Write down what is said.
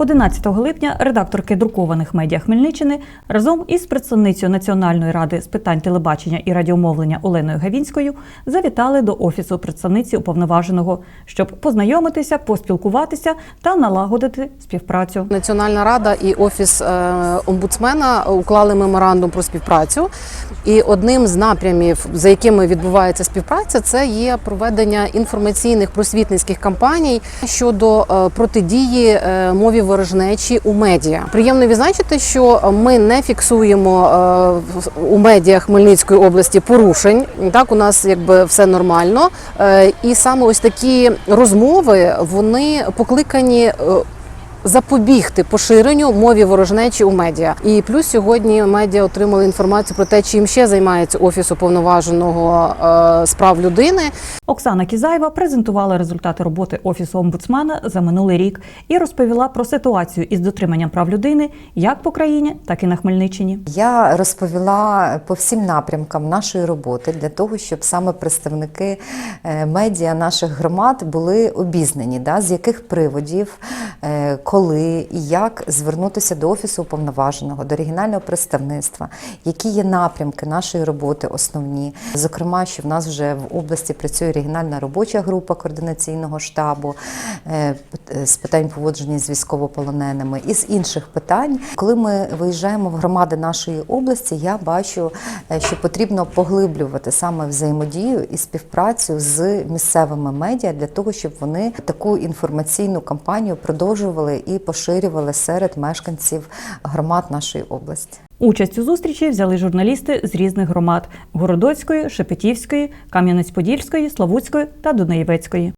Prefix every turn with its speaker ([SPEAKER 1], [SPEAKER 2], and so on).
[SPEAKER 1] 11 липня редакторки друкованих медіа Хмельниччини разом із представницею Національної ради з питань телебачення і радіомовлення Оленою Гавінською завітали до офісу представниці уповноваженого, щоб познайомитися, поспілкуватися та налагодити співпрацю.
[SPEAKER 2] Національна рада і офіс е, омбудсмена уклали меморандум про співпрацю. І одним з напрямів, за якими відбувається співпраця, це є проведення інформаційних просвітницьких кампаній щодо е, протидії е, мові ворожнечі у медіа. Приємно відзначити, що ми не фіксуємо е, у медіа Хмельницької області порушень. Так, у нас якби все нормально. І саме ось такі розмови вони покликані. Запобігти поширенню мові ворожнечі у медіа. І плюс сьогодні медіа отримали інформацію про те, чим ще займається офіс уповноваженого е, з людини.
[SPEAKER 1] Оксана Кізаєва презентувала результати роботи офісу омбудсмена за минулий рік і розповіла про ситуацію із дотриманням прав людини як по країні, так і на Хмельниччині.
[SPEAKER 3] Я розповіла по всім напрямкам нашої роботи для того, щоб саме представники е, медіа наших громад були обізнані, да, з яких приводів, е, коли і як звернутися до офісу уповноваженого, до регіонального представництва, які є напрямки нашої роботи основні. Зокрема, що в нас вже в області працює регіональна робоча група координаційного штабу е, з питань поводження з військовополоненими і з інших питань. Коли ми виїжджаємо в громади нашої області, я бачу, е, що потрібно поглиблювати саме взаємодію і співпрацю з місцевими медіа для того, щоб вони таку інформаційну кампанію продовжували і поширювали серед мешканців громад нашої області.
[SPEAKER 1] Участь у зустрічі взяли журналісти з різних громад: Городоцької, Шепетівської, Кам'янець-Подільської, Славутської та Дунаєвецької.